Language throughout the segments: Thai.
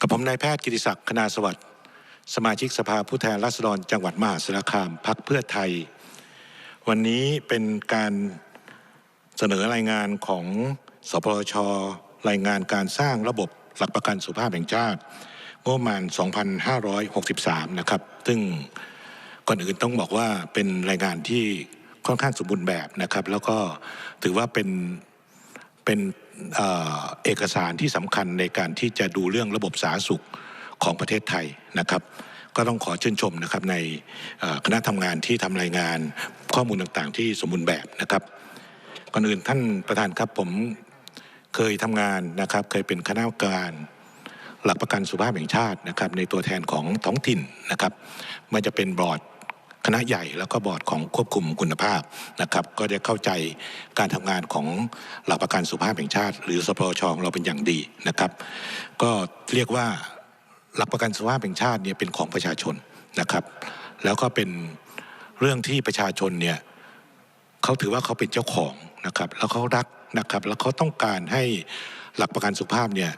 กับผมนายแพทย์กิติศักดิ์คณาสวัสดิ์สมาชิกสภาผู้แทนราษฎรจังหวัดมหาสารคามพักเพื่อไทย วันนี้เป็นการเสนอรายงานของสปชรายงานการสร้างระบบหลักประกันสุขภาพแห่งชาติงบประมาณ 2563 นะครับ ซึ่งก่อนอื่นต้องบอกว่าเป็นรายงานที่ค่อนข้างสมบูรณ์แบบนะครับ แล้วก็ถือว่าเป็นเป็น เอกสารที่สำคัญในการที่จะดูเรื่องระบบสาธารณสุขของประเทศไทยนะครับ ก็ต้องขอชื่นชมนะครับในคณะทำงานที่ทำรายงานข้อมูลต่างๆ ที่สมบูรณ์แบบนะครับก่อนอื่นท่านประธานครับผมเคยทำงานนะครับ เคยเป็นคณะกรรมการหลักประกันสุขภาพแห่งชาตินะครับ ในตัวแทนของท้องถิ่นนะครับมันจะเป็นบอร์ด คณะใหญ่แล้วก็บอร์ดของควบคุมคุณภาพนะครับ ก็จะเข้าใจการทำงานของหลักประกันสุขภาพแห่งชาติ หรือสปชองเราเป็นอย่างดีนะครับ ก็เรียกว่าหลักประกันสุขภาพแห่งชาติเนี่ยเป็นของประชาชนนะครับ แล้วก็เป็นเรื่องที่ประชาชนเนี่ยเขาถือว่าเขาเป็นเจ้าของนะครับ แล้วเขารักนะครับ แล้วเขาต้องการให้หลักประกันสุขภาพเนี่ย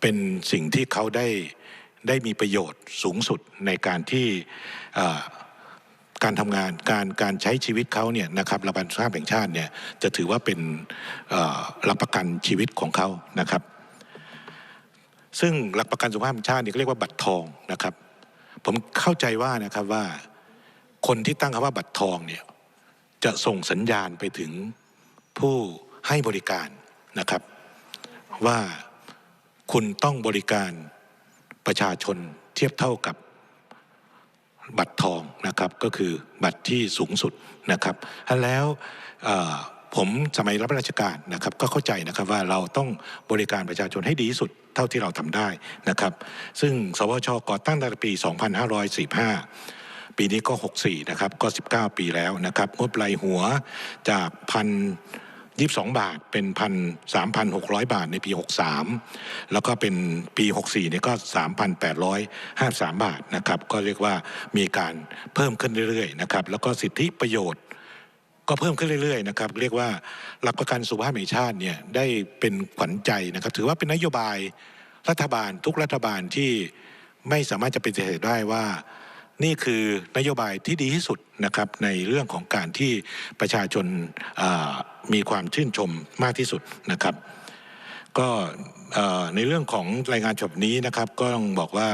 เป็นสิ่งที่เขาได้ ได้มีประโยชน์สูงสุดในการที่การทำงานการการใช้ชีวิตเขาเนี่ยนะครับระกันสุขภาพแห่งชาติเนี่ยจะถือว่าเป็นหลักประกันชีวิตของเขานะครับ ซึ่งหลักประกันสุขภาพแห่งชาติเนี่ยเรียกว่าบัตรทองนะครับ ผมเข้าใจว่านะครับว่าคนที่ตั้งคำว่าบัตรทองเนี่ยจะส่งสัญญาณไปถึงผู้ให้บริการนะครับ ว่าคุณต้องบริการ ประชาชนเทียบเท่ากับบัตรทองนะครับก็คือบัตรที่สูงสุดนะครับแล้วผมสมัยรับราชการนะครับก็เข้าใจนะครับว่าเราต้องบริการประชาชนให้ดีที่สุดเท่าที่เราทำได้นะครับ ซึ่งสวชก่อตั้งตั้งแต่ปี 2545 ปีนี้ก็ 64 นะครับก็ 19 ปีแล้วนะครับงบรายหัวจากพัน 22 บาทเป็นพัน3,600บาทในปี 63 แล้วก็เป็นปี 64เนี่ยก็ 3,853 บาทนะครับก็เรียกว่ามีการเพิ่มขึ้นเรื่อยๆนะครับแล้วก็สิทธิประโยชน์ก็เพิ่มขึ้นเรื่อยๆนะครับเรียกว่าหลักประกันสุขภาพแห่งชาติเนี่ยได้เป็นขวัญใจนะครับ ถือว่าเป็นนโยบายรัฐบาลทุกรัฐบาลที่ไม่สามารถจะปฏิเสธได้ว่า นี่คือนโยบายที่ดีที่สุดนะครับในเรื่องของการที่ประชาชนมีความชื่นชมมากที่สุดนะครับ ก็ในเรื่องของรายงานฉบับนี้นะครับ ก็ต้องบอกว่า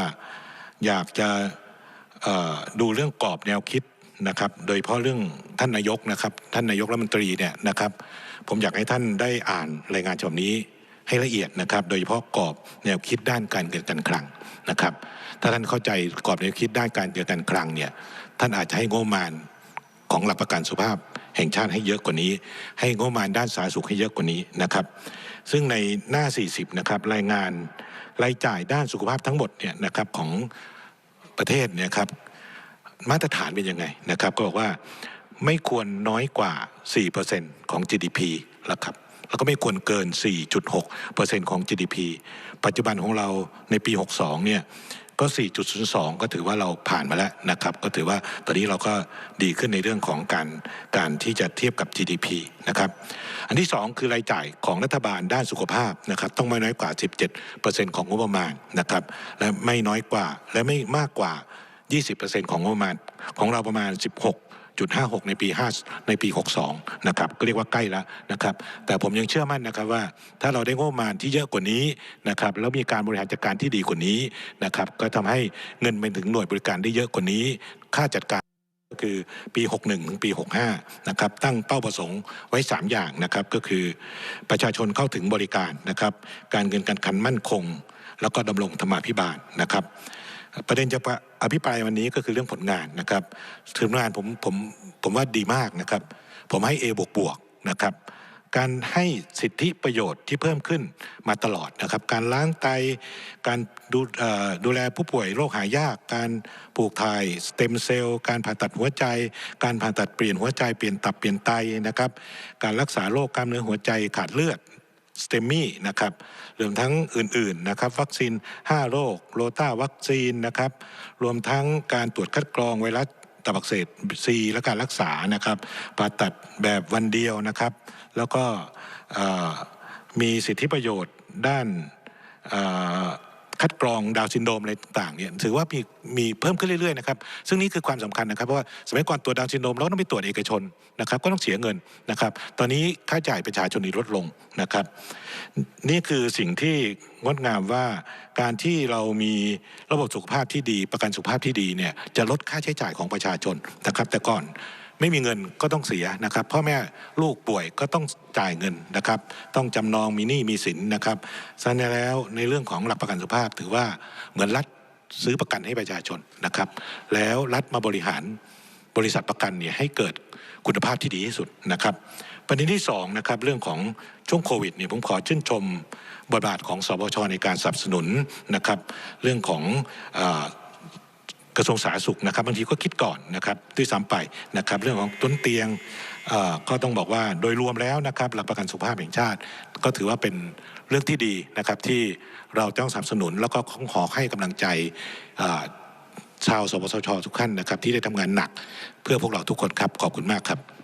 อยากจะดูเรื่องกรอบแนวคิดนะครับ โดยเฉพาะเรื่องท่านนายกนะครับ ท่านนายกรัฐมนตรีเนี่ยนะครับ ผมอยากให้ท่านได้อ่านรายงานฉบับนี้ ให้ละเอียดนะครับ โดยเฉพาะกรอบแนวคิดด้านการเงินการคลังนะครับ ถ้าท่านเข้าใจกรอบแนวคิดด้านการเงินการคลังเนี่ยท่านอาจจะให้งบประมาณของหลักประกันสุขภาพแห่งชาติให้เยอะกว่านี้ ให้งบประมาณด้านสาธารณสุขให้เยอะกว่านี้นะครับ ซึ่งในหน้า 40 นะครับรายงานรายจ่ายด้านสุขภาพทั้งหมดเนี่ยนะครับของประเทศเนี่ยครับมาตรฐานเป็นยังไงนะครับ ก็บอกว่าไม่ควรน้อยกว่า 4%ของ GDP แล้วครับ แล้วก็ไม่ควรเกิน 4.6%ของ GDP ปัจจุบันของเราในปี 62 เนี่ยก็ 4.02 ก็ถือว่าเราผ่านมาแล้วนะครับ ก็ถือว่าตอนนี้เราก็ดีขึ้นในเรื่องของการการที่จะเทียบกับ GDP นะครับ อันที่ 2 คือรายจ่ายของรัฐบาลด้านสุขภาพนะครับ ต้องไม่น้อยกว่า 17%ของงบประมาณนะครับ และไม่น้อยกว่าและไม่มากกว่า 20%ของงบประมาณของเราประมาณ 16.56 ในปี5ในปี 62 นะครับก็เรียกว่าใกล้แล้วนะครับ แต่ผมยังเชื่อมั่นนะครับว่า ถ้าเราได้งบประมาณที่เยอะกว่านี้นะครับแล้วมีการบริหารจัดการที่ดีกว่านี้นะครับ ก็ทำให้เงินไปถึงหน่วยบริการได้เยอะกว่านี้ ค่าจัดการก็คือปี 61 ถึงปี 65 นะครับ ตั้งเป้าประสงค์ไว้ 3 อย่างนะครับ ก็คือประชาชนเข้าถึงบริการนะครับ การเงินการคลังมั่นคง แล้วก็ดำรงธรรมาภิบาลนะครับ ประเด็นจะอภิปรายวันนี้ก็คือเรื่องผลงานนะครับถึงงานผมผมผมว่าดีมากนะครับ ผมให้ A บวกบวกนะครับ การให้สิทธิประโยชน์ที่เพิ่มขึ้นมาตลอดนะครับ การล้างไต การดูดูแลผู้ป่วยโรคหายาก การปลูกถ่ายสเต็มเซลล์ การผ่าตัดหัวใจ การผ่าตัดเปลี่ยนหัวใจเปลี่ยนตับเปลี่ยนไตนะครับ การรักษาโรคกล้ามเนื้อหัวใจขาดเลือด สเตมมี่นะครับรวมทั้งอื่นๆนะครับวัคซีน 5 โรคโรต้าวัคซีนนะครับรวมทั้งการตรวจคัดกรองไวรัสตับอักเสบซีและการรักษานะครับผ่าตัดแบบวันเดียวนะครับ แล้วก็มีสิทธิประโยชน์ด้าน คัดกรองดาวซินโดมอะไรต่างๆเนี่ยถือว่ามีมีเพิ่มขึ้นเรื่อยๆนะครับซึ่งนี่คือความสำคัญนะครับเพราะว่าสมัยก่อนตรวจดาวซินโดมเราต้องไปตรวจเอกชนนะครับก็ต้องเสียเงินนะครับตอนนี้ค่าใช้จ่ายประชาชนนี่ลดลงนะครับ นี่คือสิ่งที่งดงามว่าการที่เรามีระบบสุขภาพที่ดี ประกันสุขภาพที่ดีเนี่ยจะลดค่าใช้จ่ายของประชาชนนะครับแต่ก่อน ไม่มีเงินก็ต้องเสียนะครับพ่อแม่ลูกป่วยก็ต้องจ่ายเงินนะครับ ต้องจำนองมีหนี้มีสินนะครับฉะนั้นแล้วในเรื่องของหลักประกันสุขภาพ ถือว่าเหมือนรัฐซื้อประกันให้ประชาชนนะครับ แล้วรัฐมาบริหารบริษัทประกันเนี่ยให้เกิดคุณภาพที่ดีที่สุดนะครับ ประเด็นที่สองนะครับเรื่องของช่วงโควิดเนี่ยผมขอชื่นชมบทบาทของสบชในการสนับสนุนนะครับ เรื่องของอ กระทรวงสาธารณสุขนะครับบางทีก็คิดก่อนนะครับด้วยซ้ำไปนะครับเรื่องของต้นเตียงก็ต้องบอกว่าโดยรวมแล้วนะครับหลักประกันสุขภาพแห่งชาติ ก็ถือว่าเป็นเรื่องที่ดีนะครับที่เราต้องสนับสนุนแล้วก็ขอให้กำลังใจชาวสปสชทุกท่านนะครับที่ได้ทำงานหนักเพื่อพวกเราทุกคนครับขอบคุณมากครับ